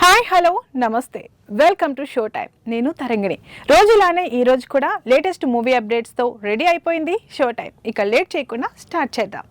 Hi hello నమస్తే. Welcome to show time నేను తరంగిణి. రోజులానే ఈ రోజు కూడా లేటెస్ట్ మూవీ అప్డేట్స్తో రెడీ అయిపోయింది షో టైం ఇక లేట్ చేయకుండా స్టార్ట్ చేద్దాం.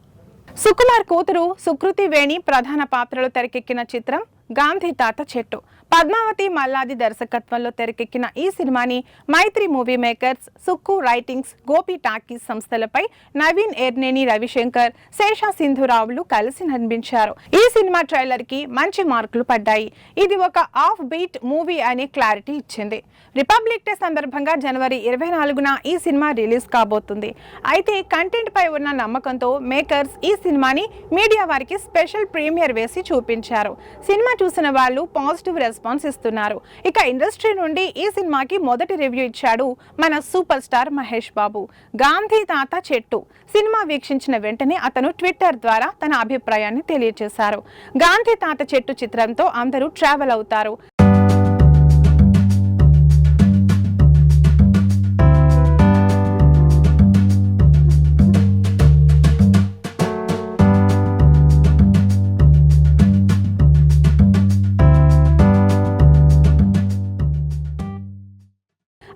సుకుమార్ కూతురు సుకృతి వేణి ప్రధాన పాత్రలో తెరకెక్కిన చిత్రం గాంధీ తాత చెట్టు. పద్మావతి మల్లాది దర్శకత్వంలో తెరకెక్కిన ఈ సినిమాని Mythri movie makers Sukku writings Gopi talkies సంస్థలపై నవీన్ ఎర్నేని రవిశంకర్ శేష సింధురావులు కలిసి నిర్మించారు ఈ సినిమా ట్రైలర్కి మంచి మార్కులు పడ్డాయి. ఇది ఒక ఆఫ్ బీట్ మూవీ అనే క్లారిటీ ఇచ్చింది. రిపబ్లిక్ డే సందర్భంగా జనవరి ఇరవై నాలుగున ఈ సినిమా రిలీజ్ కాబోతుంది. అయితే కంటెంట్ పై ఉన్న నమ్మకంతో మేకర్స్ ఈ సినిమాని మీడియా వారికి స్పెషల్ ప్రీమియర్ వేసి చూపించారు. సినిమా చూసిన వాళ్ళు పాజిటివ్ రెస్పాన్స్ ఇస్తున్నారు. ఇక ఇండస్ట్రీ నుండి ఈ సినిమాకి మొదటి రివ్యూ ఇచ్చాడు మన super star Mahesh Babu. Gandhi Tatha Chettu. Cinema వీక్షించిన వెంటనే అతను ట్విట్టర్ ద్వారా తన అభిప్రాయాన్ని తెలియజేశారు గాంధీ తాత చెట్టు చిత్రంతో అందరూ ట్రావెల్ అవుతారు.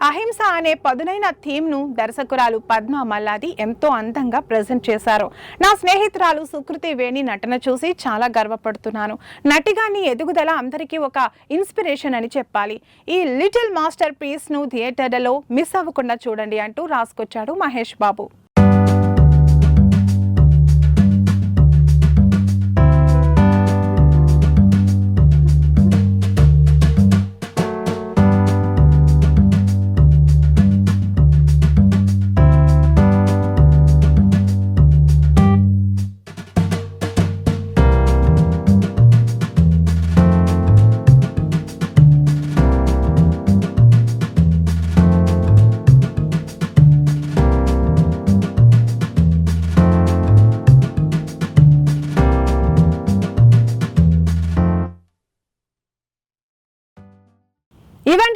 అహింస అనే పదునైన థీమ్ను దర్శకురాలు పద్మ మల్లాది ఎంతో అందంగా ప్రజెంట్ చేశారు. నా స్నేహితురాలు సుకృతి వేణి నటన చూసి చాలా గర్వపడుతున్నాను. నటిగా నీ ఎదుగుదల అందరికీ ఒక ఇన్స్పిరేషన్ అని చెప్పాలి. ఈ లిటిల్ మాస్టర్ పీస్ను థియేటర్లలో మిస్ అవ్వకుండా చూడండి అంటూ రాసుకొచ్చాడు మహేష్ బాబు.